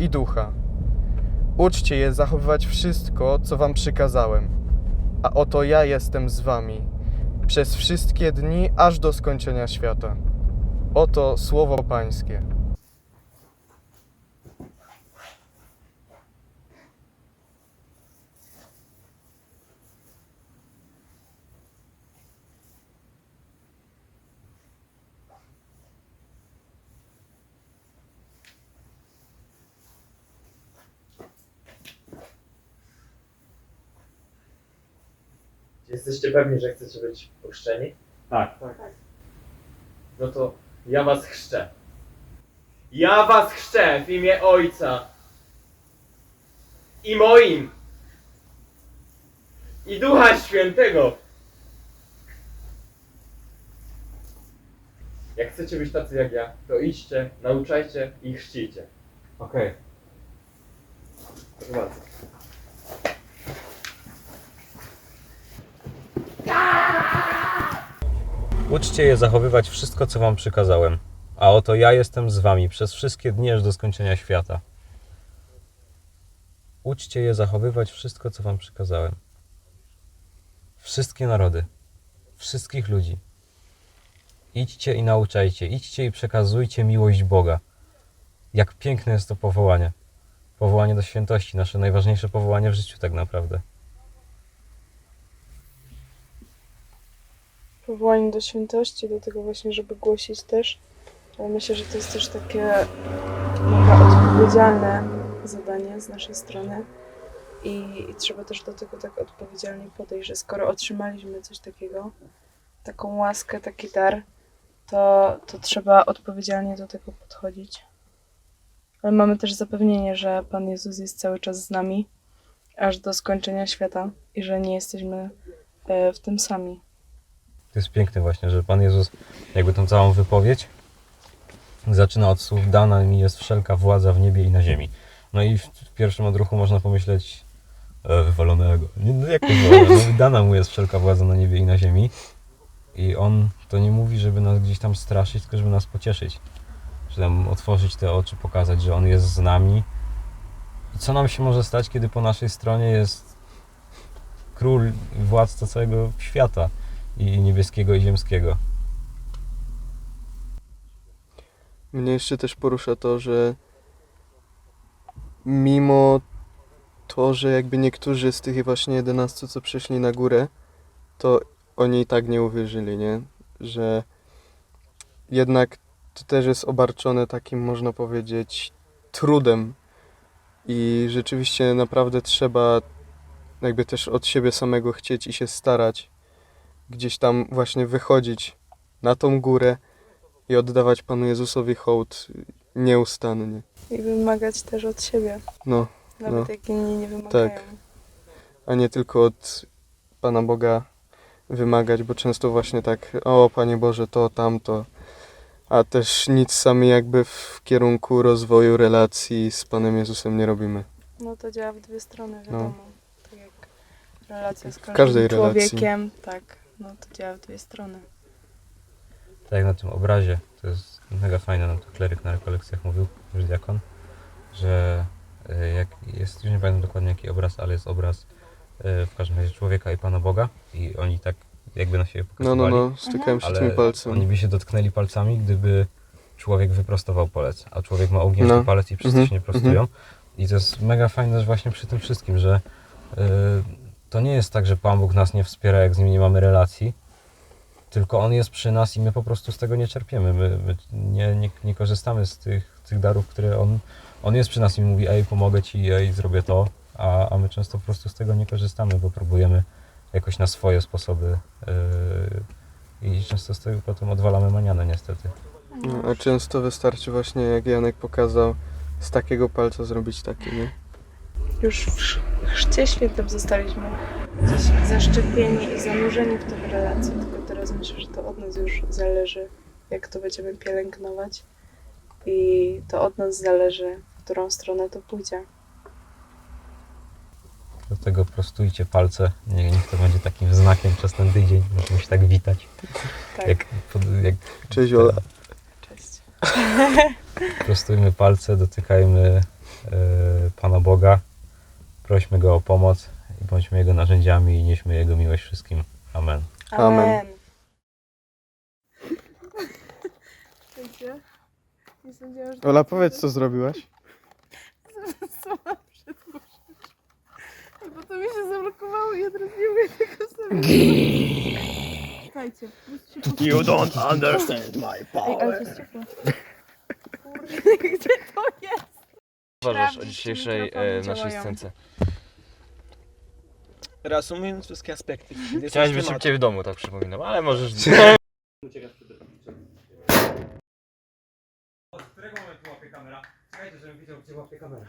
i Ducha. Uczcie je zachowywać wszystko, co wam przykazałem. A oto ja jestem z wami przez wszystkie dni, aż do skończenia świata. Oto słowo Pańskie. Jesteście pewni, że chcecie być ochrzczeni? Tak. No to ja was chrzczę. Ja was chrzczę w imię Ojca i moim i Ducha Świętego. Jak chcecie być tacy jak ja, to idźcie, nauczajcie i chrzcijcie. Okej. Proszę bardzo. Uczcie je zachowywać wszystko, co wam przykazałem. A oto ja jestem z wami przez wszystkie dni aż do skończenia świata. Uczcie je zachowywać wszystko, co wam przykazałem. Wszystkie narody, wszystkich ludzi. Idźcie i nauczajcie, idźcie i przekazujcie miłość Boga. Jak piękne jest to powołanie. Powołanie do świętości, nasze najważniejsze powołanie w życiu, tak naprawdę. Powołani do świętości, do tego właśnie, żeby głosić też. Ale myślę, że to jest też takie mega odpowiedzialne zadanie z naszej strony. I, I trzeba też do tego tak odpowiedzialnie podejść, że skoro otrzymaliśmy coś takiego, taką łaskę, taki dar, to, to trzeba odpowiedzialnie do tego podchodzić. Ale mamy też zapewnienie, że Pan Jezus jest cały czas z nami, aż do skończenia świata i że nie jesteśmy e, w tym sami. To jest piękne właśnie, że Pan Jezus jakby tą całą wypowiedź zaczyna od słów dana mi jest wszelka władza w niebie i na ziemi. No i w pierwszym odruchu można pomyśleć e, wywalonego. No jak to wywalone? No, dana mu jest wszelka władza na niebie i na ziemi. I on to nie mówi, żeby nas gdzieś tam straszyć, tylko żeby nas pocieszyć. Żeby nam otworzyć te oczy, pokazać, że on jest z nami. I co nam się może stać, kiedy po naszej stronie jest król władca całego świata i niebieskiego i ziemskiego. Mnie jeszcze też porusza to, że mimo to, że jakby niektórzy z tych właśnie 11, co przyszli na górę, to oni i tak nie uwierzyli, nie? Że jednak to też jest obarczone takim, można powiedzieć, trudem. I rzeczywiście naprawdę trzeba jakby też od siebie samego chcieć i się starać. Gdzieś tam właśnie wychodzić na tą górę i oddawać Panu Jezusowi hołd nieustannie. I wymagać też od siebie, No, nawet No. jak inni nie wymagają. Tak. a nie tylko od Pana Boga wymagać, bo często właśnie tak, o Panie Boże, to, tamto, a też nic sami jakby w kierunku rozwoju relacji z Panem Jezusem nie robimy. No to działa w dwie strony, No. wiadomo. Tak jak relacja z każdym każdej relacji. człowiekiem, tak, no to działa w dwie strony. Tak jak na tym obrazie, to jest mega fajne, nam to kleryk na rekolekcjach mówił, już diakon, że y, jak jest, już nie pamiętam dokładnie jaki obraz, ale jest obraz y, w każdym razie człowieka i Pana Boga i oni tak jakby na siebie No, no, pokazywali, no, stykałem się tymi palcami. oni by się dotknęli palcami, gdyby człowiek wyprostował palec, a człowiek ma ugięty No. palec i wszyscy Mhm, się nie prostują. I to jest mega fajne też właśnie przy tym wszystkim, że y, to nie jest tak, że Pan Bóg nas nie wspiera, jak z nim nie mamy relacji, tylko On jest przy nas i my po prostu z tego nie czerpiemy. My, my nie, nie, nie korzystamy z tych, tych darów, które on, on jest przy nas i mówi, ej, pomogę Ci, ej, zrobię to, a, a my często po prostu z tego nie korzystamy, bo próbujemy jakoś na swoje sposoby yy, i często z tego potem odwalamy manianę niestety. No, a często wystarczy właśnie, jak Janek pokazał, Z takiego palca zrobić taki, nie? Już w chrzcie świętym zostaliśmy gdzieś zaszczepieni i zanurzeni w tych relacjach, tylko teraz myślę, że to od nas już zależy, jak to będziemy pielęgnować i to od nas zależy, w którą stronę to pójdzie. Dlatego prostujcie palce. Nie, niech to będzie takim znakiem przez ten tydzień. Musimy się tak witać. Tak, Jak, pod- jak Cześć Ola. cześć. prostujmy palce, dotykajmy e, Pana Boga, prośmy Go o pomoc i bądźmy Jego narzędziami i nieśmy Jego miłość wszystkim. Amen. Amen. Nie sądziłam, że Ola, powiedz co zrobiłaś. sama przed Bo to mi się zablokowało i ja teraz nie umiem tego sobie. Słuchajcie, You don't understand my Ej, ale to jest ciepło. Kurde, gdzie to jest? Uważasz o Sprawdzić, czy dzisiejszej mikrofony e, naszej działają. scence? Reasumując wszystkie aspekty. Chciałeś być u Ciebie w domu, tak przypominam, ale możesz... Z którego momentu łapie kamera? Czekajcie, żebym widział, gdzie łapie kamera.